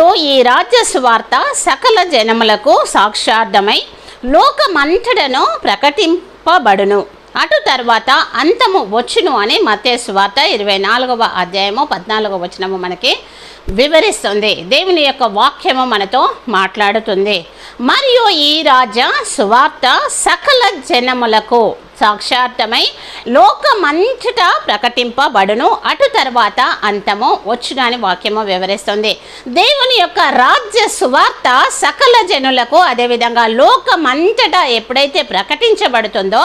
మరియు ఈ రాజ్య సువార్త సకల జనములకు సాక్షార్థమై లోకమంతటను ప్రకటింపబడును. అటు తర్వాత అంతము వచ్చును అని మతేశ్వార్త ఇరవై నాలుగవ అధ్యాయము పద్నాలుగవ వచనము మనకి వివరిస్తుంది. దేవుని యొక్క వాక్యము మనతో మాట్లాడుతుంది. మరియు ఈ రాజా సువార్త సకల జనములకు సాక్షార్థమై లోకమంతటా ప్రకటింపబడును. అటు తర్వాత అంతము వచ్చునని వాక్యము వివరిస్తుంది. దేవుని యొక్క రాజ్య సువార్త సకల జనులకు అదేవిధంగా లోకమంతటా ఎప్పుడైతే ప్రకటించబడుతుందో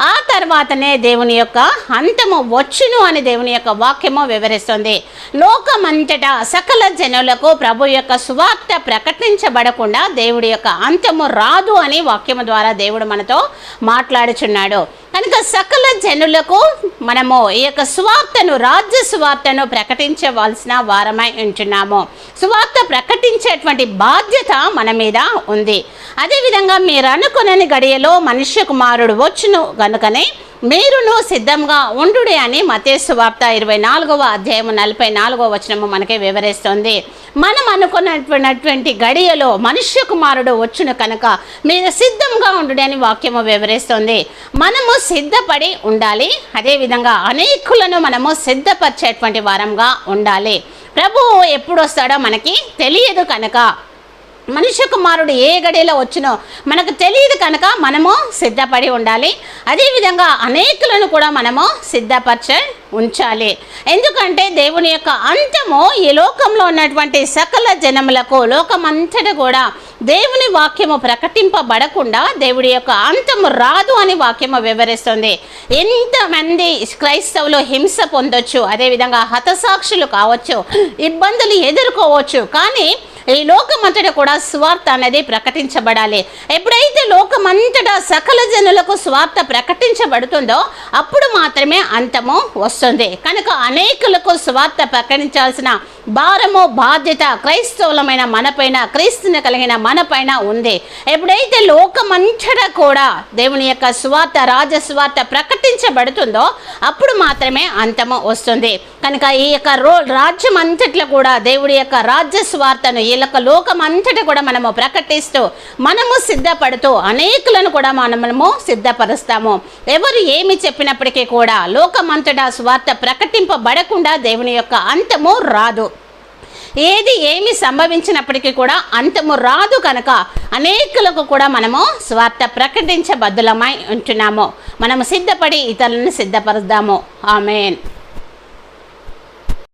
ఆ తర్వాతనే దేవుని యొక్క అంతము వచ్చును అని దేవుని యొక్క వాక్యము వివరిస్తుంది. లోకమంతటా సకల జనులకు ప్రభు యొక్క సువార్త ప్రకటించబడకుండా దేవుడి యొక్క అంతము రాదు అని వాక్యము ద్వారా దేవుడు మనతో మాట్లాడుచున్నాడు. కనుక సకల జనులకు మనము ఈ యొక్క సువార్తను రాజ్య సువార్తను ప్రకటించవలసిన వారమై ఉంటున్నాము. సువార్త ప్రకటించేటువంటి బాధ్యత మన మీద ఉంది. అదేవిధంగా మీరు అనుకునని గడియలో మనుష్య కుమారుడు వచ్చును కనుకనే మీరును సిద్ధంగా ఉండు అని మతేసు వార్త ఇరవై నాలుగవ అధ్యాయము నలభై నాలుగవ వచనము మనకి వివరిస్తుంది. మనం అనుకున్నటువంటి గడియలో మనుష్య కుమారుడు వచ్చును కనుక మీరు సిద్ధంగా ఉండు అని వాక్యము వివరిస్తుంది. మనము సిద్ధపడి ఉండాలి. అదేవిధంగా అనేకులను మనము సిద్ధపరిచేటువంటి వారంగా ఉండాలి. ప్రభువు ఎప్పుడు వస్తాడో మనకి తెలియదు కనుక మనుష్య కుమారుడు ఏ గడిలో వచ్చినో మనకు తెలియదు కనుక మనము సిద్ధపడి ఉండాలి. అదేవిధంగా అనేకులను కూడా మనము సిద్ధపరచ ఉంచాలి. ఎందుకంటే దేవుని యొక్క అంతము ఈ లోకంలో ఉన్నటువంటి సకల జనములకు లోకమంతట కూడా దేవుని వాక్యము ప్రకటింపబడకుండా దేవుడి యొక్క అంతము రాదు అని వాక్యము వివరిస్తుంది. ఎంతమంది క్రైస్తవులు హింస పొందొచ్చు అదేవిధంగా హతసాక్షులు కావచ్చు ఇబ్బందులు ఎదుర్కోవచ్చు. కానీ ఈ లోకమంతట కూడా స్వార్థ అనేది ప్రకటించబడాలి. ఎప్పుడైతే లోకమంతటా సకల జనులకు స్వార్థ ప్రకటించబడుతుందో అప్పుడు మాత్రమే అంతము వస్తుంది. కనుక అనేకులకు స్వార్థ ప్రకటించాల్సిన భారము బాధ్యత క్రైస్తవులమైన మనపైన క్రీస్తుని కలిగిన మనపైన ఉంది. ఎప్పుడైతే లోకమంతటా కూడా దేవుని యొక్క స్వార్థ రాజస్వార్థ ప్రకటించబడుతుందో అప్పుడు మాత్రమే అంతము వస్తుంది. కనుక ఈ యొక్క రో రాజ్యం అంతట్లో కూడా దేవుడి యొక్క రాజ్యస్వార్థను ఈ యొక్క లోకం అంతటా కూడా మనము ప్రకటిస్తూ మనము సిద్ధపడుతూ అనేకులను కూడా మనము సిద్ధపరుస్తాము. ఎవరు ఏమి చెప్పినప్పటికీ కూడా లోకమంతటా స్వార్థ ప్రకటింపబడకుండా దేవుని యొక్క అంతము రాదు. ఏది ఏమి సంభవించినప్పటికీ కూడా అంతము రాదు కనుక అనేకులకు కూడా మనము స్వార్థ ప్రకటించబద్దులమై ఉంటున్నాము. మనము సిద్ధపడి ఇతరులను సిద్ధపరుద్దాము. ఆమెన్.